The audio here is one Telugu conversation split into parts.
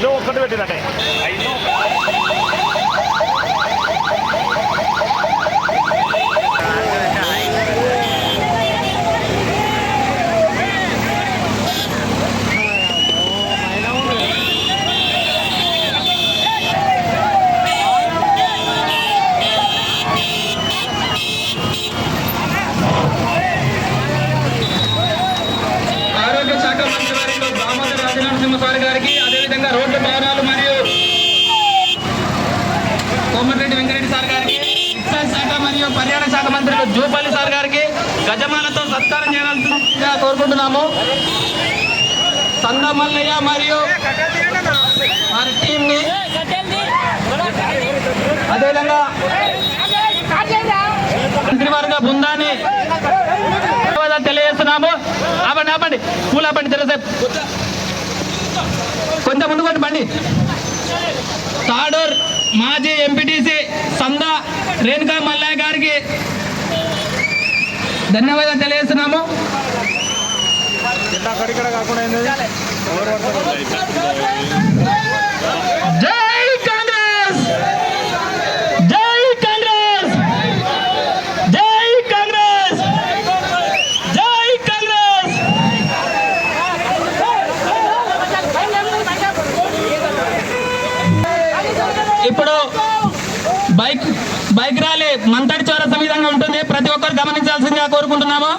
ఐదు ఒక్కటి పెట్టినట్టే ఐదు ఆరోగ్య శాఖ మంత్రి వారిలో దామోదర రాజనరసింహస్వామి గారికి అదేవిధంగా రోడ్డు భవనాలు మరియు కోమటిరెడ్డి వెంకరెడ్డి సార్ గారికి ఎక్సైజ్ శాఖ మరియు పర్యాటక శాఖ మంత్రులు జూపల్లి సార్ గారికి గజమాలతో సత్కారం చేయాల్సిందిగా కోరుకుంటున్నాము సందమల్లయ్య మరియు వారి టీంని అదేవిధంగా మంత్రివర్గ బృందాన్ని తెలియజేస్తున్నాము. ఆపండి ఆపండి. పూలు ఆపండి తెరసేపు కొంచెం ముందు కొట్టి బండి. తాడూర్ మాజీ ఎంపీటీసీ సందా రేణుకా మల్లయ్య గారికి ధన్యవాదాలు తెలియజేస్తున్నాము. అక్కడిక్కడ కాకుండా ఏంది? జై కాంగ్రెస్! జై కాంగ్రెస్! జై కాంగ్రెస్! జై కాంగ్రెస్! ఇప్పుడు బైక్ బైక్ ర్యాలీ మంతడి చౌరస విధంగా ఉంటుంది. ప్రతి ఒక్కరు గమనించాల్సిందిగా కోరుకుంటున్నాము.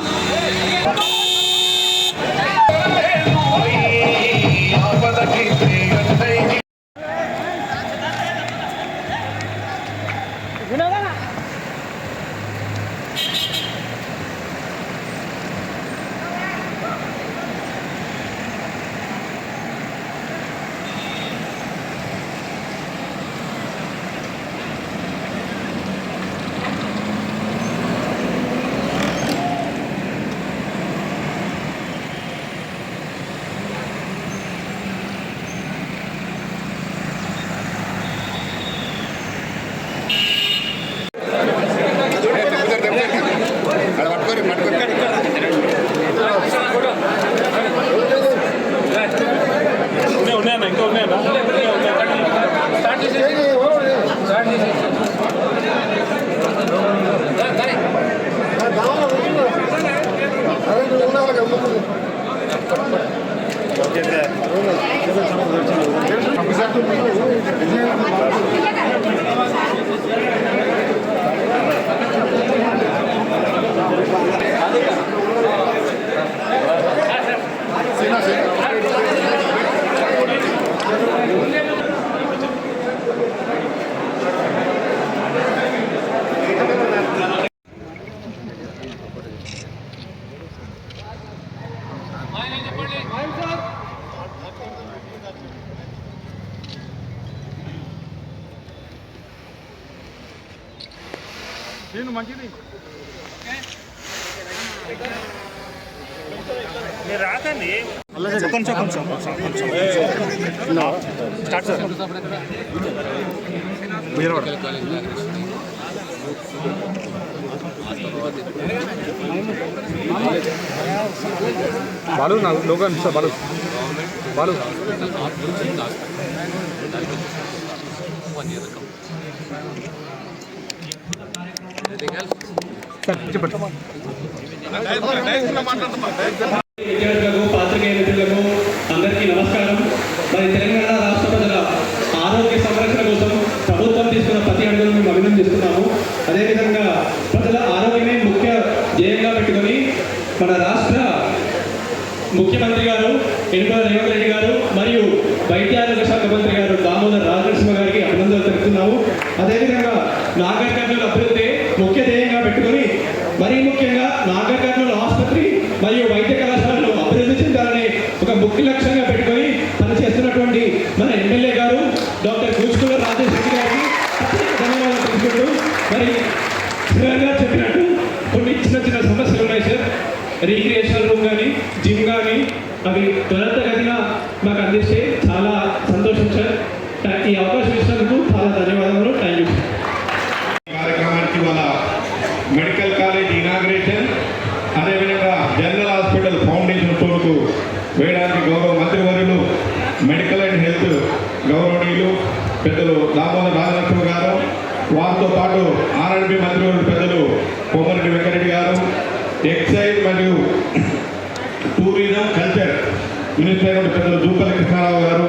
నేను మంచిది. మీరు రాకండి. కొంచెం కొంచెం కొంచెం కొంచెం స్టార్ట్ సార్ బాలు నా లోగో అనిపిస్తా బాలు. బాలు. సార్ చెప్పండి విద్యార్థులకు పాత్రికేయ మిత్రులకు అందరికీ నమస్కారం. మరి తెలంగాణ రాష్ట్ర ప్రజల ఆరోగ్య సంరక్షణ కోసం ప్రభుత్వం తీసుకున్న ప్రతి అడుగును మేము అభినందిస్తున్నాము. అదేవిధంగా ప్రజల ఆరోగ్యమే ముఖ్య ధ్యేయంగా పెట్టుకొని మన రాష్ట్ర ముఖ్యమంత్రి గారు ఎన్నికల రేవంత్ రెడ్డి గారు మరియు వైద్య ఆరోగ్య శాఖ మంత్రి గారు దామోదర్ రాజనరసింహ గారికి అభినందనలు తెలుపుతున్నాము. అదేవిధంగా నాగర్ అభివృద్ధి ముఖ్య ధ్యేయంగా పెట్టుకొని మరీ ముఖ్యంగా నాగర్ కర్నూలు ఆసుపత్రి మరియు వైద్య కళాశాలను అభివృద్ధి చెందాలని ఒక ముఖ్య లక్ష్యంగా పెట్టుకొని పనిచేస్తున్నటువంటి మన ఎమ్మెల్యే గారు డాక్టర్ కూచుకుల రాజేష్ రెడ్డి గారికి ధన్యవాదాలు తెలుసుకుంటూ మరి స్థిరంగా చెప్పినట్టు కొన్ని చిన్న చిన్న సమస్యలు ఉన్నాయి సార్ రీక్రియేషన్ రూమ్ కానీ జిమ్ కానీ అవి త్వరితగతిన మాకు అందిస్తే మెడికల్ కాలేజ్ ఇనాగ్రేషన్ అదేవిధంగా జనరల్ హాస్పిటల్ ఫౌండేషన్ కొరకు వేయడానికి గౌరవ మంత్రివర్యులు medical and health Damodar Rajalakshmi గారు వారితో పాటు ఆర్ఎండ్బి మంత్రివర్యులు పెద్దలు కోమరెడ్డి వెంకరెడ్డి గారు ఎక్సైజ్ మరియు టూరిజం కల్చర్ మినిస్టర్ పెద్దలు జూపల్లి కృష్ణారావు గారు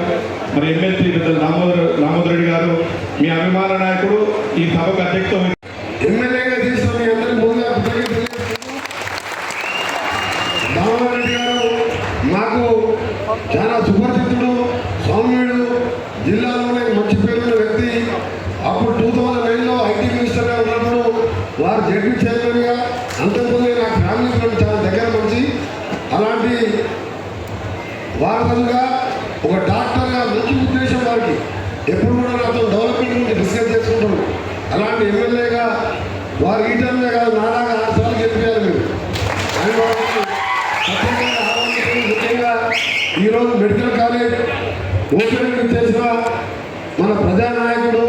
మరి ఎమ్మెల్సీ పెద్దలు దామోదర్ దామోదర్ రెడ్డి గారు మీ అభిమాన నాయకుడు ఈ సభకు అధ్యక్ష అలాంటి వారసులుగా ఒక డాక్టర్గా మంచి ఉద్దేశం వారికి. ఎప్పుడు కూడా నాతో డెవలప్మెంట్ గురించి డిస్కస్ చేసుకుంటారు. అలాంటి ఎమ్మెల్యేగా వారి ఈ కాదు నాలాగా ఆరు సార్లు గెలిపారు మీరు ముఖ్యంగా ఈరోజు మెడికల్ కాలేజ్ ఓపెన్ చేసిన మన ప్రజానాయకుడు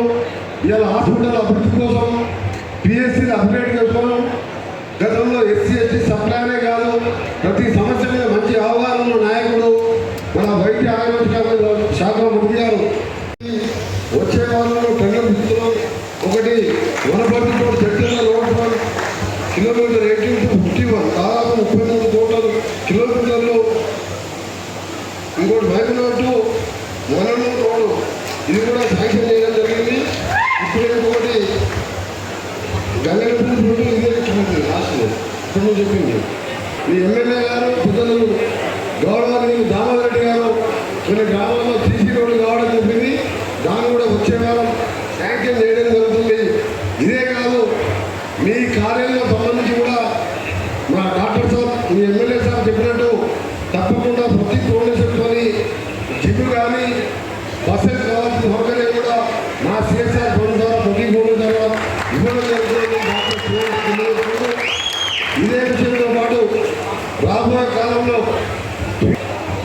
ఇవాళ హాస్పిటల్ అభివృద్ధి కోసం పిఎస్సీని అప్గ్రేడ్ చేసుకోవడం గతంలో ఎస్సీ ఎస్టీ సప్లైనే ప్రతి సమస్య మీద మంచి అవగాహన నాయకుడు మన వైద్య ఆరోగ్య శాఖ శాఖ మంత్రి గారు. వచ్చే వారంలో టెండర్ ఇస్తున్నాం ఒకటి వనపర్తితో చెట్ల road one kilometre eighteen to fifty one దాదాపు ముప్పై మూడు కోట్ల కిలోమీటర్లు. ఇంకోటి మైకునోట్ టు వనమూరు రోడ్డు. ఇది కూడా శాంక్షన్ చేయడం జరిగింది. ఇప్పుడు ఇంకొకటి గంగరపల్లి రోడ్డు ఇదే చూడండి లాస్ట్లో. ఇప్పుడు చెప్పింది. ఈ ఎమ్మెల్యే గారు పెద్దలు గౌరవనీయులు దామోదర్ రెడ్డి గారు కొన్ని గ్రామాల్లో సీసీ రోడ్డు కావడం చెప్పింది దాన్ని కూడా వచ్చే వారం శాంక్షన్ చేయడం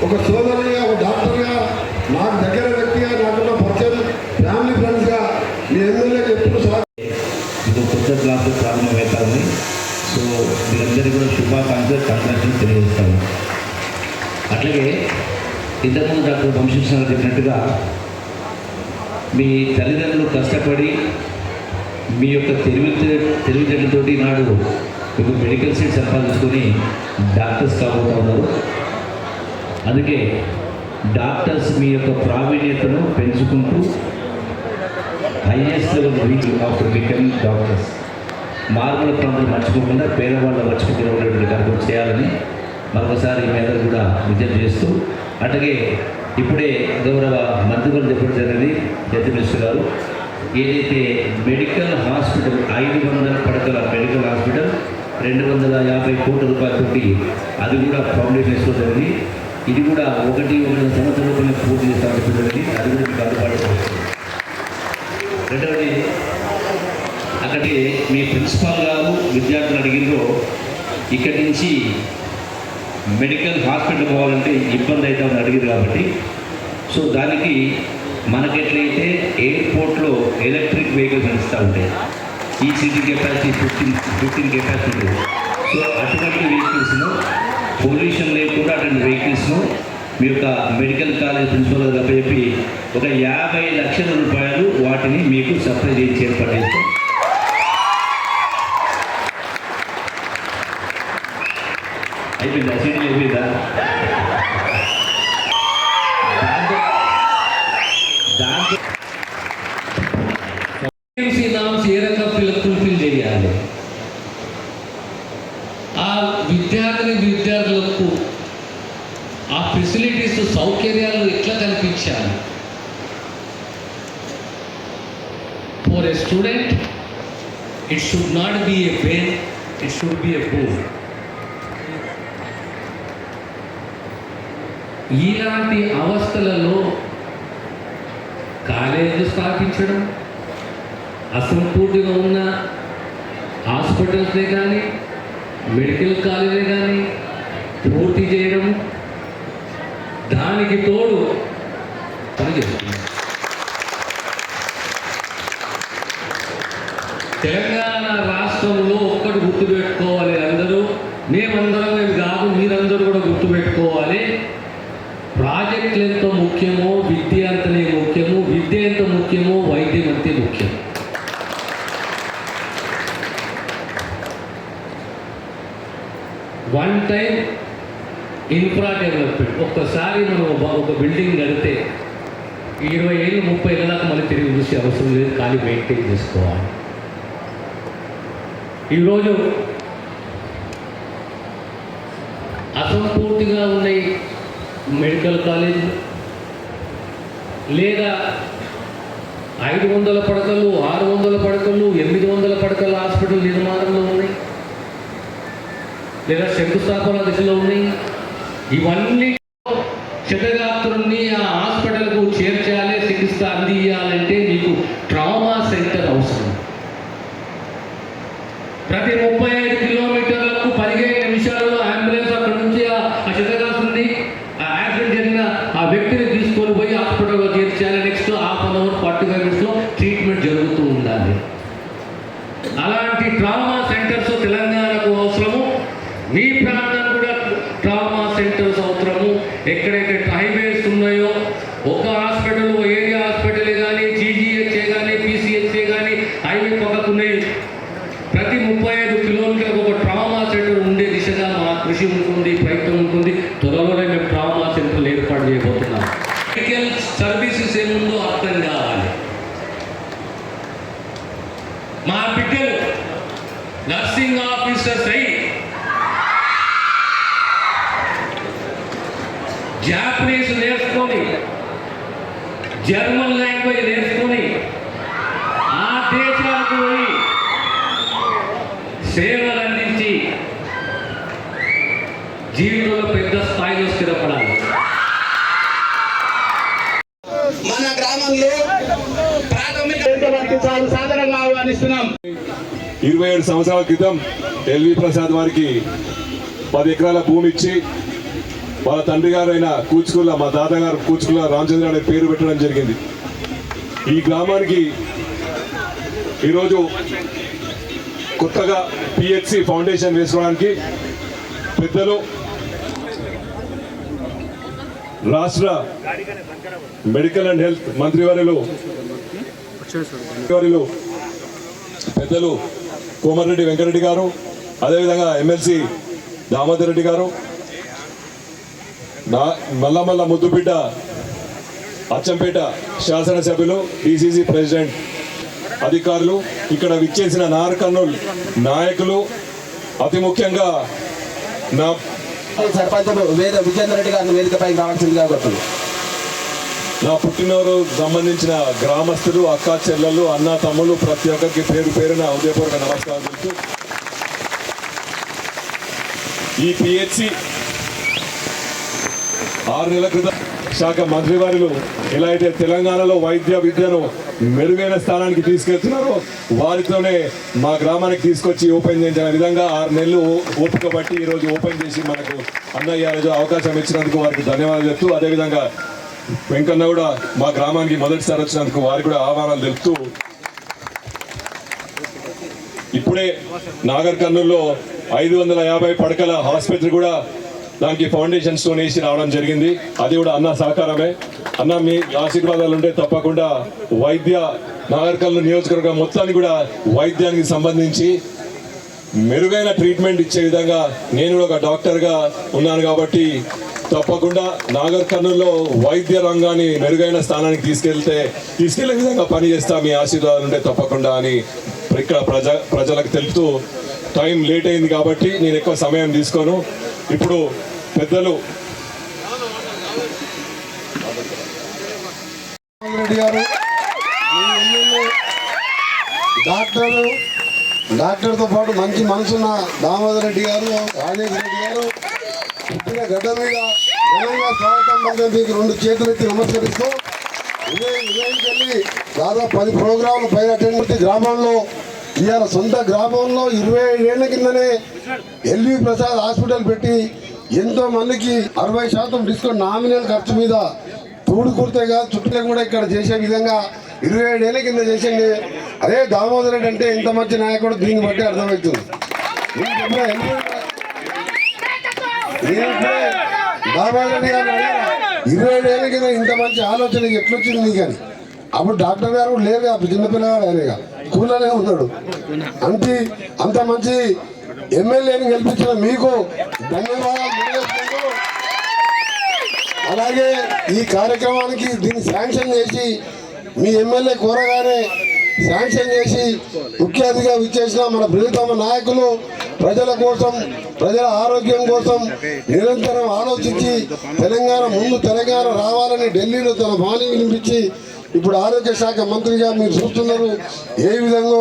ఒక సోదరునిగా ఒక డాక్టర్గా నాకు దగ్గర వ్యక్తిగా నాకున్న పరిచయం ఫ్యామిలీ ఫ్రెండ్స్గా మీ ఎమ్మెల్యే ఎప్పుడు సార్. ఇది కొత్త క్లాస్ ప్రారంభమవుతుంది సో మీరందరికీ కూడా శుభాకాంక్షలు కంగ్రాచులు తెలియజేస్తాను. అట్లాగే ఇంతకుముందు డాక్టర్ వంశీకృష్ణ చెప్పినట్టుగా మీ తల్లిదండ్రులు కష్టపడి మీ యొక్క తెలివి తెలివితేటలతోటి నాడు మీకు మెడికల్ సీట్ సంపాదించుకొని డాక్టర్స్ కాబోతా ఉన్నారు. అందుకే డాక్టర్స్ మీ యొక్క ప్రావీణ్యతను పెంచుకుంటూ highest level reach after becoming doctors. మార్మల ప్రాంతాలు మర్చిపోకుండా పేదవాళ్ళ మర్చిపోకుండా ఉండేటువంటి కార్యక్రమం చేయాలని మరొకసారి మీ అందరూ కూడా విజ్ఞప్తి చేస్తూ అట్లాగే ఇప్పుడే గౌరవ మంత్రిగా చెప్పడం జరిగింది హెల్త్ మినిస్టర్ గారు. ఏదైతే మెడికల్ హాస్పిటల్ ఐదు వందల పడకల మెడికల్ హాస్పిటల్ రెండు వందల యాభై కోట్ల రూపాయలతోటి అది కూడా ఫౌండేషన్ వేసుకోవడం జరిగింది. ఇది కూడా ఒకటి ఒకటి సంవత్సరంలోనే పూర్తి చేస్తామని చెప్పడం అది కూడా మీకు అందుబాటులో రెండవది అక్కడి మీ ప్రిన్సిపాల్ గారు విద్యార్థులు అడిగిందో ఇక్కడి నుంచి మెడికల్ హాస్పిటల్ పోవాలంటే ఇబ్బంది అవుతామని అడిగారు కాబట్టి. సో దానికి మనకెట్లయితే ఎయిర్పోర్ట్లో ఎలక్ట్రిక్ వెహికల్స్ నడుస్తూ ఉంటాయి ఈ city capacity fifteen fifteen capacity. So అటువంటి వెహికల్స్ను పొల్యూషన్ లేకుండా అటువంటి వెహికల్స్ను మీ యొక్క మెడికల్ కాలేజ్ ప్రిన్సిపల్ గారు చెప్పి ఒక యాభై లక్షల రూపాయలు వాటిని మీకు సప్లై చేసి ఏర్పాటు చేస్తాం అయిపోయిందా? సీట్లు అయిపోయిందా? దాంతో దాంతో నామ్స్ ఏ రకంగా ఫిల్ ఫుల్ఫిల్ చేయాలి ఆ విద్యార్థిని విద్యార్థులకు ఆ ఫెసిలిటీస్ సౌకర్యాలు ఎట్లా కల్పించాలి for a student it should not be a pain it should be a boon ఇలాంటి అవస్థలలో కాలేజీ స్థాపించడం అసంపూర్తిగా ఉన్న హాస్పిటల్సే కానీ మెడికల్ కాలేజే కానీ పూర్తి చేయడం దానికి తోడు తెలంగాణ రాష్ట్రంలో ఒక్కటి గుర్తుపెట్టుకోవాలి అందరూ. మేమందరం మేము కాదు మీరందరూ కూడా గుర్తుపెట్టుకోవాలి. ప్రాజెక్టులు ఎంత ముఖ్యమో విద్య అంతనే ముఖ్యము విద్య ఎంత ముఖ్యమో వైద్యం అంతే ముఖ్యం. వన్ టైం ఇన్ఫ్రా డెవలప్మెంట్ ఒక్కసారి మనం ఒక బిల్డింగ్ కడితే ఇరవై ఏళ్ళు ముప్పై ఏళ్ళ దాకా మళ్ళీ తిరిగి చూసే అవసరం లేదు కానీ మెయింటైన్ చేసుకోవాలి. ఈరోజు అసంపూర్తిగా ఉన్నాయి మెడికల్ కాలేజ్ లేదా ఐదు వందల పడకలు ఆరు వందల పడకలు ఎనిమిది వందల పడకల హాస్పిటల్ నిర్మాణంలో ఉన్నాయి. లేదా శంకుస్థాపన దశలో ఉన్నాయి. ఇవన్నీ క్షతగాత్రుల్ని ఆ హాస్పిటల్కు చేర్చాలి చికిత్స అందియాలంటే మీకు ట్రామా సెంటర్ అవసరం ప్రతి ముప్పై ఐదు కిలోమీటర్లకు పదిహేను నిమిషాలలో అంబులెన్స్ అక్కడ నుంచి ఆ ఆ క్షతగాత్రుని ఆ యాక్సిడెంట్ జరిగిన ఆ వ్యక్తిని తీసుకొని పోయి హాస్పిటల్లో చేర్చాలి next half an hour forty five మినిట్స్లో ట్రీట్మెంట్ జరుగుతూ ఉండాలి అలాంటి ట్రామా సెంటర్స్ తెలంగాణకు అవసరము మీ ప్రాంతం కూడా ట్రామా సెంటర్స్ అవసరము ఎక్కడైతే హైవేస్ ఉన్నాయో ఒక హాస్పిటల్ ఏరియా హాస్పిటల్ కానీ జీజీహెచ్ఏ కానీ పీసీహెచ్ఏ కానీ హైవే పక్కకు ఉన్నాయి ప్రతి ముప్పై ఐదు కిలోమీటర్లకు ఒక ట్రామా సెంటర్ ఉండే దిశగా మా కృషి ఉంటుంది ప్రయత్నం ఉంటుంది త్వరలోనే మేము ట్రామా సెంటర్లు ఏర్పాటు చేయబోతున్నాం మెడికల్ సర్వీసెస్ ఏముందో అర్థం కావాలి మా బిడ్డలు నర్సింగ్ ఆఫీసర్స్ అయి జాపనీస్ నేర్చుకొని జర్మన్ లాంగ్వేజ్ నేర్చుకొని ఆ దేశాలకు పోయి సేవలు అందించి జీవితంలో పెద్ద స్థాయిలో స్థిరపడాలి మన గ్రామంలో ప్రాథమిక సాధారణంగా ఆహ్వానిస్తున్నాం ఇరవై ఏడు సంవత్సరాల క్రితం ఎల్వి ప్రసాద్ వారికి పది ఎకరాల భూమి ఇచ్చి వాళ్ళ తండ్రి గారైన కూచుకుల్ల మా తాతగారు కూచుకుల్ల రామచంద్ర అనే పేరు పెట్టడం జరిగింది. ఈ గ్రామానికి ఈరోజు కొత్తగా పిహెచ్సి ఫౌండేషన్ వేసుకోవడానికి పెద్దలు రాష్ట్ర మెడికల్ అండ్ హెల్త్ మంత్రివర్యులు మంత్రివర్యులు పెద్దలు కోమరెడ్డి వెంకరెడ్డి గారు అదేవిధంగా ఎమ్మెల్సీ దామోదర్ రెడ్డి గారు నా మల్లమల్ల ముద్దుబిడ్డ అచ్చంపేట శాసనసభ్యులు డిసిసి ప్రెసిడెంట్ అధికారులు ఇక్కడ విచ్చేసిన నార్ నాయకులు అతి ముఖ్యంగా నా సర్పంచులు వేద విజేందర్ రెడ్డి గారిని వేదికపై రావాల్సిందిగా కోరుతున్నాను. నా పుట్టినరోజు సంబంధించిన గ్రామస్తులు అక్క చెల్లెలు అన్న తమ్ములు ప్రతి ఒక్కరికి పేరు పేరున ఉదయపూర్వక నమస్కారం తెలుసు ఈ పిహెచ్సి ఆరు నెలల క్రితం శాఖ మంత్రివారులు ఎలా అయితే తెలంగాణలో వైద్య విద్యను మెరుగైన స్థానానికి తీసుకెళ్తున్నారో వారితోనే మా గ్రామానికి తీసుకొచ్చి ఓపెన్ చేయించిన విధంగా ఆరు నెలలు ఓపిక బట్టి ఈరోజు ఓపెన్ చేసి మనకు అన్నయ్య రోజు అవకాశం ఇచ్చినందుకు వారికి ధన్యవాదాలు చెప్తూ అదేవిధంగా వెంకన్న కూడా మా గ్రామానికి మొదటిసారి వచ్చినందుకు వారికి కూడా ఆహ్వానాలు తెలుపుతూ ఇప్పుడే నాగర్ కర్నూల్లో ఐదు వందల యాభై పడకల ఆసుపత్రి కూడా దానికి ఫౌండేషన్ స్టోన్ వేసి రావడం జరిగింది. అది కూడా అన్న సహకారమే. అన్న మీ ఆశీర్వాదాలు ఉంటే తప్పకుండా వైద్య నాగర్ కర్నూలు నియోజకవర్గం మొత్తాన్ని కూడా వైద్యానికి సంబంధించి మెరుగైన ట్రీట్మెంట్ ఇచ్చే విధంగా నేను కూడా ఒక డాక్టర్గా ఉన్నాను కాబట్టి తప్పకుండా నాగర్ కర్నూలులో వైద్య రంగాన్ని మెరుగైన స్థానానికి తీసుకెళ్తే తీసుకెళ్ళే విధంగా పనిచేస్తా మీ ఆశీర్వాదాలు ఉంటే తప్పకుండా అని ఇక్కడ ప్రజ ప్రజలకు తెలుపుతూ టైం లేట్ అయింది కాబట్టి నేను ఎక్కువ సమయం తీసుకోను. ఇప్పుడు పెద్దలు డాక్టర్లు డాక్టర్తో పాటు మంచి మనసున్న దామోదర్ రెడ్డి గారు రాజేష్ రెడ్డి గారు పుట్టిన గడ్డ మీద ఘనంగా స్వాగతం పలికిన మీకు రెండు చేతులెత్తి నమస్కరిస్తూ ఉదయం ఉదయంకి వెళ్ళి దాదాపు పది ప్రోగ్రాంలు పైన అటెండ్ గ్రామంలో ఇవాళ సొంత గ్రామంలో ఇరవై ఏళ్ళ కిందనే ఎల్వి ప్రసాద్ హాస్పిటల్ పెట్టి ఎంతో మందికి అరవై శాతం డిస్కౌంట్ నామినల్ ఖర్చు మీద తూడు కుర్తే కాదు చుట్టూ కూడా ఇక్కడ చేసే విధంగా ఇరవై ఏడేళ్ళ కింద చేసింది. అదే దామోదర్ అంటే ఇంత మంచి నాయకుడు దీన్ని బట్టి అర్థమవుతుంది. నేను రెడ్డి ఇరవై ఏళ్ళ కింద ఇంత మంచి ఆలోచన ఎట్లొచ్చింది నీకు అని. అప్పుడు డాక్టర్ గారు లేదు అప్పుడు చిన్నపిల్లగాడు ఆయనగా స్కూల్లోనే ఉన్నాడు. అంతే అంత మంచి ఎమ్మెల్యేని గెలిపించిన మీకు ధన్యవాదాలు అలాగే ఈ కార్యక్రమానికి దీన్ని శాంక్షన్ చేసి మీ ఎమ్మెల్యే కూరగానే శాంక్షన్ చేసి ముఖ్య అతిథిగా విచ్చేసిన మన ప్రియతమ నాయకులు ప్రజల కోసం ప్రజల ఆరోగ్యం కోసం నిరంతరం ఆలోచించి తెలంగాణ ముందు తెలంగాణ రావాలని ఢిల్లీలో తన బాణి వినిపించి ఇప్పుడు ఆరోగ్య శాఖ మంత్రిగా మీరు చూస్తున్నారు. ఏ విధంగా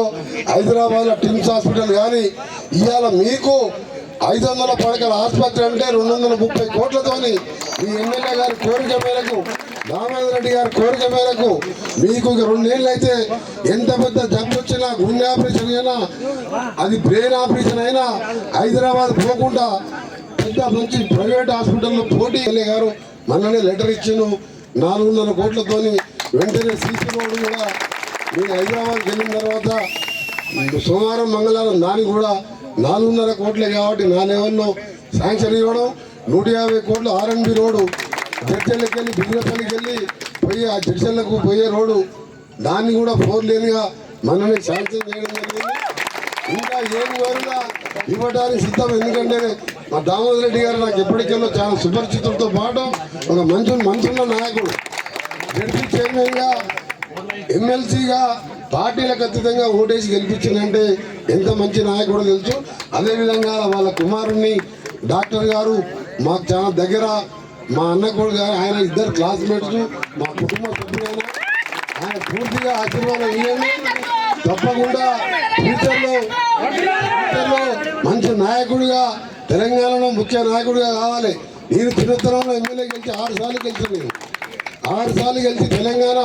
హైదరాబాద్లో టిమ్స్ హాస్పిటల్ కానీ ఇవాళ మీకు ఐదు వందల పడకల ఆసుపత్రి అంటే రెండు వందల ముప్పై కోట్లతోని మీ ఎమ్మెల్యే గారి కోరిక మేరకు దామోదర్ రెడ్డి గారి కోరిక మేరకు మీకు రెండేళ్ళు అయితే ఎంత పెద్ద జబ్బు వచ్చినా గుండె ఆపరేషన్ అయినా అది బ్రెయిన్ ఆపరేషన్ అయినా హైదరాబాద్ పోకుండా పెద్ద మంచి ప్రైవేట్ హాస్పిటల్లో పోటీ ఎమ్మెల్యే గారు. మననే లెటర్ ఇచ్చాను నాలుగున్నర కోట్లతోని వెంటనే సీసీ రోడ్డు కూడా మీరు హైదరాబాద్కి వెళ్ళిన తర్వాత సోమవారం మంగళవారం దానికి కూడా నాలుగున్నర కోట్లే కాబట్టి నా లెవెల్లో శాంక్షన్ ఇవ్వడం నూట యాభై కోట్లు ఆర్ఎన్బి రోడ్డు జడ్చర్లకి వెళ్ళి బిజినెస్లకి వెళ్ళి పోయి ఆ చర్చలకు పోయే రోడ్డు దాన్ని కూడా ఫోర్ లేన్గా మనమే శాంక్షన్ చేయడం జరిగింది. ఇంకా ఏం కోరినా ఇవ్వడానికి సిద్ధం ఎందుకంటే మా దామోదర్ రెడ్డి గారు నాకు ఎప్పటికెళ్ళో చాలా సుపరిచితులతో పాటు ఒక మంచి మనసున్న నాయకుడు. జడ్పీ చైర్మన్గా ఎమ్మెల్సీగా పార్టీలకు అతీతంగా ఓటేసి గెలిపించిందంటే ఎంత మంచి నాయకుడు తెలుసు. అదేవిధంగా వాళ్ళ కుమారుణ్ణి డాక్టర్ గారు మాకు చాలా దగ్గర మా అన్న కొడుకు ఆయన ఇద్దరు క్లాస్మేట్స్ మా కుటుంబ సభ్యులైన ఆయన పూర్తిగా ఆశీర్వాదం ఇవ్వండి. తప్పకుండా ఫ్యూచర్లో ఫ్యూచర్లో మంచి నాయకుడిగా తెలంగాణలో ముఖ్య నాయకుడిగా కావాలి. నేను చిన్నతనంలో ఎమ్మెల్యే గెలిచి ఆరు సార్లు గెలిచాను నేను ఆరు సార్లు గెలిచి తెలంగాణ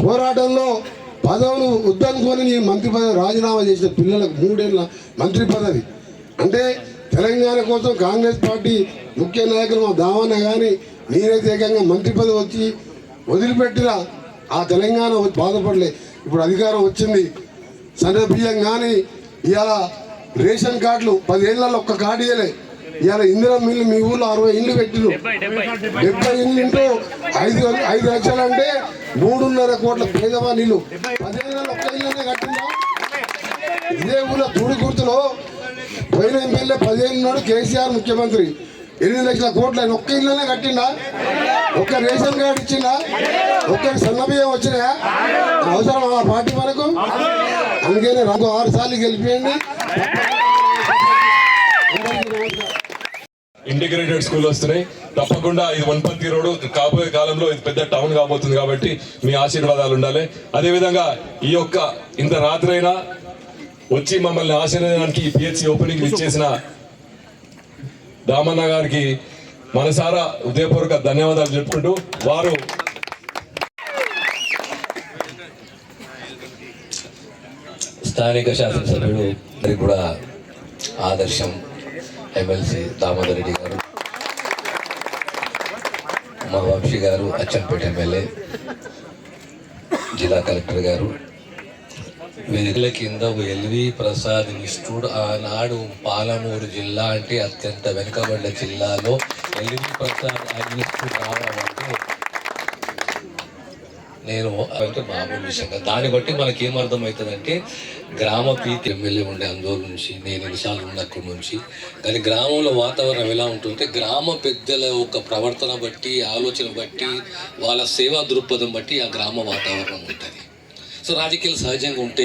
పోరాటంలో పదవులు వద్దనుకొని నేను మంత్రి పదవి రాజీనామా చేసిన పిల్లలకు మూడేళ్ళ మంత్రి పదవి. అంటే తెలంగాణ కోసం కాంగ్రెస్ పార్టీ ముఖ్య నాయకులు మా దావన్న కానీ నేనైతే ఏకంగా మంత్రి పదవి వచ్చి వదిలిపెట్టిన ఆ తెలంగాణ బాధపడలే. ఇప్పుడు అధికారం వచ్చింది. సన్న బియ్యం కానీ ఇవాళ రేషన్ కార్డులు పదేళ్ళలో ఒక్క కార్డు ఇవ్వలే ఇవాళ ఇందిరా మిల్లు మీ ఊళ్ళో అరవై ఇండ్లు పెట్టిరు డెబ్బై ఇండ్లు ఇంటూ ఐదు ఐదు లక్షలు అంటే మూడున్నర కోట్ల పేదవాళ్ళు ఇల్లు. పదిహేను ఒక్క ఇల్లనే కట్టిందా? ఇదే ఊళ్ళో తూడి గుర్తులో పోయిన ఎమ్మెల్యే పదిహేను నాడు కేసీఆర్ ముఖ్యమంత్రి. ఎనిమిది లక్షల కోట్ల ఆయన ఒక్క ఇళ్ళనే కట్టిండా? ఒక్క రేషన్ కార్డు ఇచ్చిందా ఒక్క సన్నబియ్యం వచ్చినాయా? అవసరం ఆ పార్టీ మనకు? అందుకనే రంగు ఆరు సార్లు గెలిపియండి. ఇంటిగ్రేటెడ్ స్కూల్ వస్తున్నాయి. తప్పకుండా ఇది వన్పర్తి రోడ్డు కాబోయే కాలంలో ఇది పెద్ద టౌన్ కాబోతుంది కాబట్టి మీ ఆశీర్వాదాలు ఉండాలి. అదేవిధంగా ఈ యొక్క ఇంత రాత్రైనా వచ్చి మమ్మల్ని ఆశీర్వదించడానికి ఈ పిహెచ్సి ఓపెనింగ్ ఇచ్చేసిన దామన్న గారికి మనసారా హృదయపూర్వక ధన్యవాదాలు చెప్పుకుంటూ వారు స్థానిక శాసనసభ్యుడు మరి కూడా ఆదర్శం ఎమ్మెల్సీ దామోదర్ రెడ్డి గారు మా వంశీ గారు అచ్చంపేట ఎమ్మెల్యే జిల్లా కలెక్టర్ గారు వేదికల కింద ఎల్వి ప్రసాద్ నిష్ఠుడు ఆనాడు పాలమూరు జిల్లా అంటే అత్యంత వెనుకబడ్డ జిల్లాలో ఎల్వి ప్రసాద్ అగ్నిష్ఠుడు రావడం అంటే నేను అంటే మామూలు విషయంగా. దాన్ని బట్టి మనకి ఏం అర్థమవుతుందంటే గ్రామ ప్రీతి ఎమ్మెల్యే ఉండే అందులో నుంచి నేను ఎన్నిసార్లు ఉన్నక్కడి నుంచి. కానీ గ్రామంలో వాతావరణం ఎలా ఉంటుంటే గ్రామ పెద్దల యొక్క ప్రవర్తన బట్టి ఆలోచన బట్టి వాళ్ళ సేవా దృక్పథం బట్టి ఆ గ్రామ వాతావరణం ఉంటుంది. సో రాజకీయాలు సహజంగా ఉంటే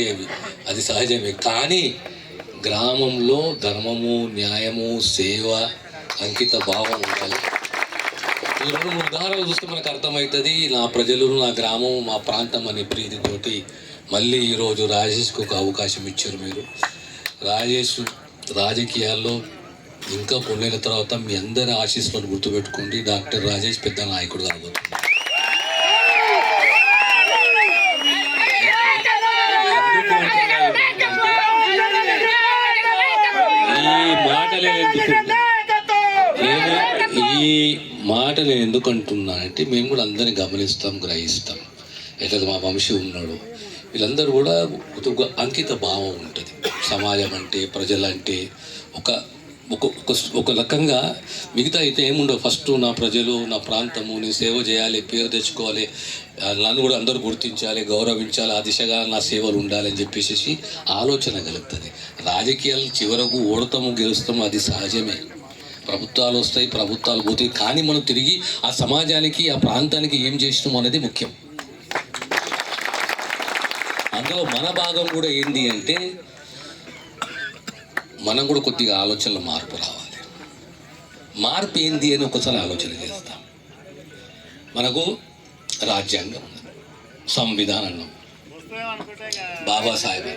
అది సహజమే. కానీ గ్రామంలో ధర్మము న్యాయము సేవ అంకిత భావం ఉండాలి. ఈ రెండు మూడు ఉదాహరణలు చూస్తే మనకు అర్థమవుతుంది నా ప్రజలు నా గ్రామం మా ప్రాంతం అనే ప్రీతితోటి మళ్ళీ ఈరోజు రాజేష్కి ఒక అవకాశం ఇచ్చారు మీరు. రాజేష్ రాజకీయాల్లో ఇంకా కొన్నేళ్ళ తర్వాత మీ అందరి ఆశీస్సులను గుర్తుపెట్టుకోండి. డాక్టర్ రాజేష్ పెద్ద నాయకుడు కాబోతుంది ఈ మాటలే ఎందుకు నేను ఈ మాట నేను ఎందుకు అంటున్నా అంటే మేము కూడా అందరిని గమనిస్తాం గ్రహిస్తాం. ఎట్లా మా వంశీ ఉన్నాడు. వీళ్ళందరూ కూడా ఒక అంకిత భావం ఉంటుంది. సమాజం అంటే ప్రజలంటే ఒక ఒక ఒక ఒక రకంగా మిగతా అయితే ఏముండవు. ఫస్ట్ నా ప్రజలు నా ప్రాంతము నేను సేవ చేయాలి పేరు తెచ్చుకోవాలి. నన్ను కూడా అందరూ గుర్తించాలి గౌరవించాలి ఆ దిశగా నా సేవలు ఉండాలి అని చెప్పేసి ఆలోచన కలుగుతుంది. రాజకీయాలు చివరకు ఓడతాము గెలుస్తాము అది సహజమే. ప్రభుత్వాలు వస్తాయి ప్రభుత్వాలు పోతాయి. కానీ మనం తిరిగి ఆ సమాజానికి ఆ ప్రాంతానికి ఏం చేసినాం అనేది ముఖ్యం. అందులో మన భాగం కూడా ఏంది అంటే మనం కూడా కొద్దిగా ఆలోచనలో మార్పు రావాలి. మార్పు ఏంది అని ఒకసారి ఆలోచన చేస్తాం. మనకు రాజ్యాంగం సంవిధానం బాబాసాహెబ్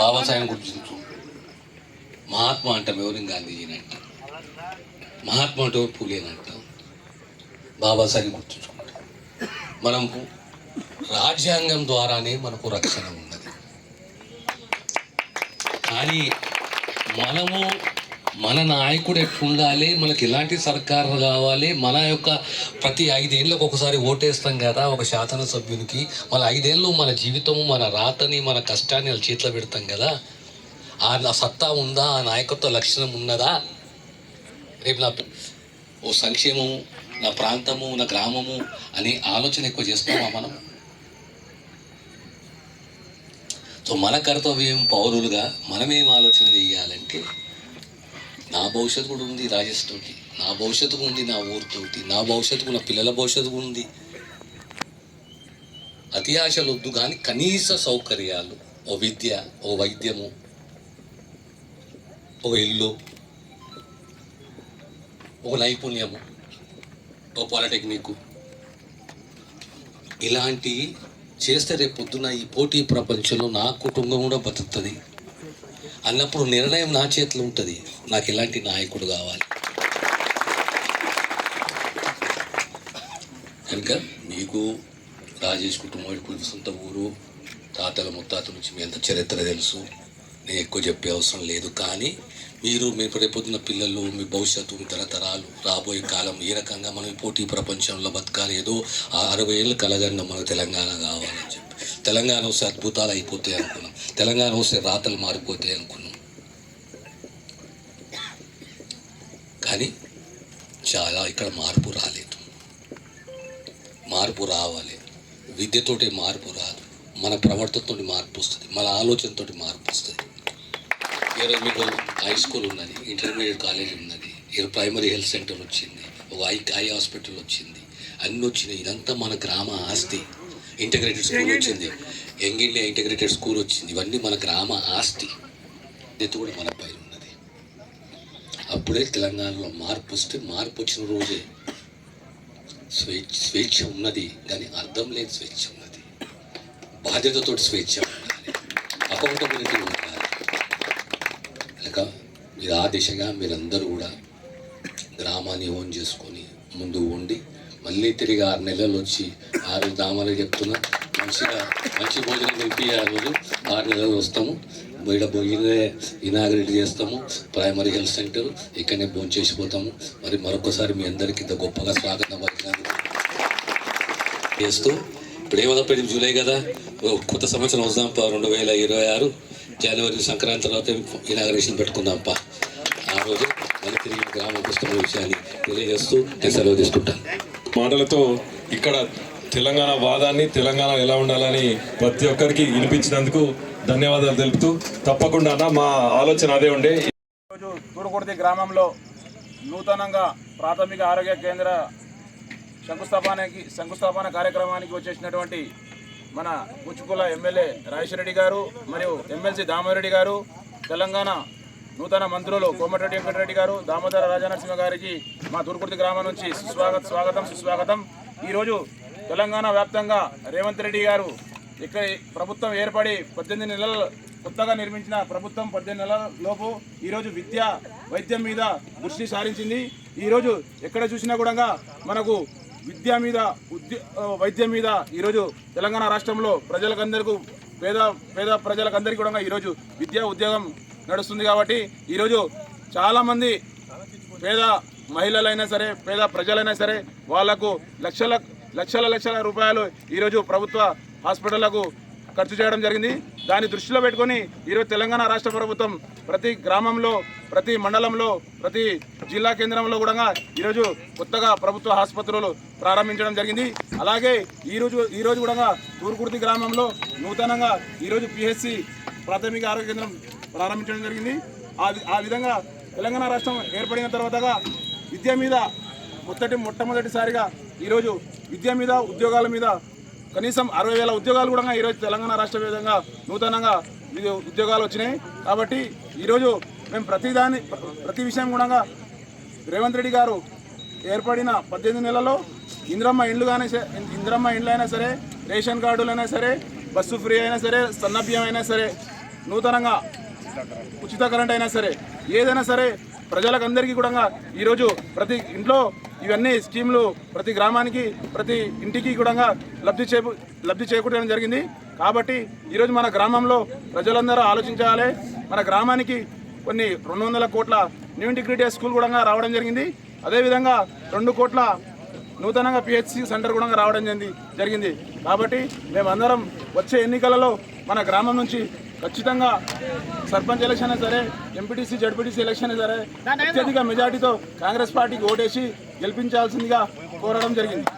బాబాసాహెబ్ గుర్తించు. మహాత్మా అంటాం ఎవరిని గాంధీజీని అంటాం మహాత్మా అంటే ఎవరు పూలేని అంటాం బాబాసాహెబ్ గుర్తుంచుకుంటాం మనకు రాజ్యాంగం ద్వారానే మనకు రక్షణ ఉన్నది. కానీ మనము మన నాయకుడు ఎట్లుండాలి మనకి ఎలాంటి సర్కారు కావాలి మన యొక్క ప్రతి ఐదేళ్ళకు ఒకసారి ఓటేస్తాం కదా ఒక శాసనసభ్యునికి మన ఐదేళ్ళు మన జీవితము మన రాతని మన కష్టాన్ని వాళ్ళ చేతిలో పెడతాం కదా. ఆ నా సత్తా ఉందా ఆ నాయకత్వ లక్షణం ఉన్నదా? రేపు నా ఓ సంక్షేమము నా ప్రాంతము నా గ్రామము అనే ఆలోచన ఎక్కువ చేస్తామా మనం? సో మన కర్తవ్యం పౌరులుగా మనమేం ఆలోచన చేయాలంటే నా భవిష్యత్తు కూడా ఉంది రాజస్థాన్కి నా భవిష్యత్తు ఉంది నా ఊరితోటి నా భవిష్యత్తు నా పిల్లల భవిష్యత్తు ఉంది. అతి ఆశలు వద్దు కానీ కనీస సౌకర్యాలు ఓ విద్య ఓ వైద్యము ఓ ఇల్లు ఓ నైపుణ్యము ఓ పాలిటెక్నిక్. ఇలాంటి చేస్తే రేపు పొద్దున ఈ పోటీ ప్రపంచంలో నా కుటుంబం కూడా బతుకుతుంది. అన్నప్పుడు నిర్ణయం నా చేతిలో ఉంటుంది. నాకు ఎలాంటి నాయకుడు కావాలి? కనుక మీకు రాజేష్ కుటుంబం సొంత ఊరు తాతల ముత్తాతల నుంచి మీ ఎంత చరిత్ర తెలుసు. నేను ఎక్కువ చెప్పే అవసరం లేదు. కానీ మీరు మీ రేపొద్దున పిల్లలు మీ భవిష్యత్తు మీ తరతరాలు రాబోయే కాలం ఏ రకంగా మనం పోటీ ప్రపంచంలో బతకాలి ఏదో ఆ అరవై ఏళ్ళు కలగన్న మన తెలంగాణ కావాలని చెప్పి. తెలంగాణ వస్తే అద్భుతాలు అయిపోతాయి అనుకున్నాం. తెలంగాణ వస్తే రాతలు మారిపోతాయి అనుకున్నాం. కానీ చాలా ఇక్కడ మార్పు రాలేదు. మార్పు రావాలి. విద్యతోటి మార్పు రాదు. మన ప్రవర్తనతో మార్పు వస్తుంది. మన ఆలోచనతోటి మార్పు వస్తుంది. ఈరోజు మీకు హై స్కూల్ ఉన్నది ఇంటర్మీడియట్ కాలేజ్ ఉన్నది. ఈరోజు ప్రైమరీ హెల్త్ సెంటర్ వచ్చింది ఒక ఐ ఐ హాస్పిటల్ వచ్చింది. అన్నీ వచ్చినాయి. ఇదంతా మన గ్రామ ఆస్తి. ఇంటిగ్రేటెడ్ స్కూల్ వచ్చింది. యంగ్ ఇండియా ఇంటిగ్రేటెడ్ స్కూల్ వచ్చింది. ఇవన్నీ మన గ్రామ ఆస్తి. ఇది కూడా మన పైన ఉన్నది. అప్పుడే తెలంగాణలో మార్పు వస్తే మార్పు వచ్చిన రోజే స్వేచ్ఛ స్వేచ్ఛ ఉన్నది. కానీ అర్థం లేని స్వేచ్ఛ ఉన్నది. బాధ్యతతో స్వేచ్ఛ ఉండాలి. అకౌంటబిలిటీ ఉండాలి. మీరు ఆ దిశగా మీరందరూ కూడా గ్రామాన్ని ఓన్ చేసుకొని ముందు ఉండి మళ్ళీ తిరిగి ఆరు నెలలు వచ్చి ఆరు గ్రామాలు చెప్తున్నా. మంచిగా మంచి భోజనం కలిపి ఆ రోజు. ఆరు నెలలు వస్తాము. బయట భోజనే ఇనాగ్రేట్ చేస్తాము. ప్రైమరీ హెల్త్ సెంటర్ ఇక్కడనే భోజనం చేసిపోతాము మరి మరొకసారి మీ అందరికీ ఇంత గొప్పగా స్వాగతం పలికినందుకు చేస్తూ. ఇప్పుడు ఏమన్నా జూలై కదా. ఓ కొత్త సంవత్సరం వస్తాం రెండు వేల ఇరవై ఆరు. జనవరి సంక్రాంతి తర్వాత ఇనాగరేషన్ పెట్టుకుందాంపా. ఆ రోజు మళ్ళీ తిరిగి గ్రామ పుస్తకం విషయాన్ని తెలియజేస్తూ నేను సెలవు తీసుకుంటాను. మాటలతో ఇక్కడ తెలంగాణ వాదాన్ని తెలంగాణ ఎలా ఉండాలని ప్రతి ఒక్కరికి వినిపించినందుకు ధన్యవాదాలు తెలుపుతూ తప్పకుండా అన్న మా ఆలోచన అదే ఉండే. ఈరోజు తూడుకుర్తి గ్రామంలో నూతనంగా ప్రాథమిక ఆరోగ్య కేంద్ర శంకుస్థాపనకి శంకుస్థాపన కార్యక్రమానికి వచ్చేసినటువంటి మన పుచ్చుకుల ఎమ్మెల్యే రాజేశ్వరరెడ్డి గారు మరియు ఎమ్మెల్సీ దామరెడ్డి గారు తెలంగాణ నూతన మంత్రులు కోమటిరెడ్డి వెంకటరెడ్డి గారు దామోదర రాజనరసింహ గారికి మా తూర్కుర్తి గ్రామం నుంచి సుస్వాగత స్వాగతం సుస్వాగతం. ఈరోజు తెలంగాణ వ్యాప్తంగా రేవంత్ రెడ్డి గారు ఇక్కడ ప్రభుత్వం ఏర్పడి పద్దెనిమిది నెలల కొత్తగా నిర్మించిన ప్రభుత్వం పద్దెనిమిది నెలల లోపు ఈరోజు విద్య వైద్యం మీద దృష్టి సారించింది. ఈరోజు ఎక్కడ చూసినా కూడా మనకు విద్య మీద ఉద్య వైద్యం మీద ఈరోజు తెలంగాణ రాష్ట్రంలో ప్రజలకందరికీ పేద పేద ప్రజలకందరికీ కూడా ఈరోజు విద్యా ఉద్యోగం నడుస్తుంది కాబట్టి ఈరోజు చాలామంది పేద మహిళలైనా సరే పేద ప్రజలైనా సరే వాళ్ళకు లక్షల లక్షల లక్షల రూపాయలు ఈరోజు ప్రభుత్వ హాస్పిటళ్ళకు ఖర్చు చేయడం జరిగింది. దాన్ని దృష్టిలో పెట్టుకొని ఈరోజు తెలంగాణ రాష్ట్ర ప్రభుత్వం ప్రతి గ్రామంలో ప్రతి మండలంలో ప్రతి జిల్లా కేంద్రంలో కూడా ఈరోజు కొత్తగా ప్రభుత్వ ఆసుపత్రులు ప్రారంభించడం జరిగింది. అలాగే ఈరోజు ఈరోజు కూడా తూర్కుర్తి గ్రామంలో నూతనంగా ఈరోజు పిహెచ్సి ప్రాథమిక ఆరోగ్య కేంద్రం ప్రారంభించడం జరిగింది. ఆ విధంగా తెలంగాణ రాష్ట్రం ఏర్పడిన తర్వాతగా విద్య మీద మొదటి మొట్టమొదటిసారిగా ఈరోజు విద్య మీద ఉద్యోగాల మీద కనీసం అరవై వేల ఉద్యోగాలు కూడా ఈరోజు తెలంగాణ రాష్ట్ర విధంగా నూతనంగా ఉద్యోగాలు వచ్చినాయి. కాబట్టి ఈరోజు మేము ప్రతిదాని ప్రతి విషయం కూడా రేవంత్ రెడ్డి గారు ఏర్పడిన పద్దెనిమిది నెలల్లో ఇంద్రమ్మ ఇండ్లు కానీ సరే ఇంద్రమ్మ ఇండ్లు అయినా సరే రేషన్ కార్డులైనా సరే బస్సు ఫ్రీ అయినా సరే సన్నభ్యం అయినా సరే నూతనంగా ఉచిత కరెంట్ అయినా సరే ఏదైనా సరే ప్రజలకు అందరికీ కూడా ఈరోజు ప్రతి ఇంట్లో ఇవన్నీ స్కీములు ప్రతి గ్రామానికి ప్రతి ఇంటికి కూడా లబ్ధి చే లబ్ధి చేకూరడం జరిగింది. కాబట్టి ఈరోజు మన గ్రామంలో ప్రజలందరూ ఆలోచించాలి. మన గ్రామానికి కొన్ని రెండు వందల కోట్ల న్యూ ఇంటిగ్రేటెడ్ స్కూల్ కూడా రావడం జరిగింది. అదేవిధంగా రెండు కోట్ల నూతనంగా పిహెచ్సి సెంటర్ కూడా రావడం జరిగింది జరిగింది. కాబట్టి మేమందరం వచ్చే ఎన్నికలలో మన గ్రామం నుంచి ఖచ్చితంగా సర్పంచ్ ఎలక్షన్ సరే ఎంపీటీసీ జడ్పీటీసీ ఎలక్షన్ సరే అత్యధిక మెజార్టీతో కాంగ్రెస్ పార్టీకి ఓటేసి గెలిపించాల్సిందిగా కోరడం జరిగింది.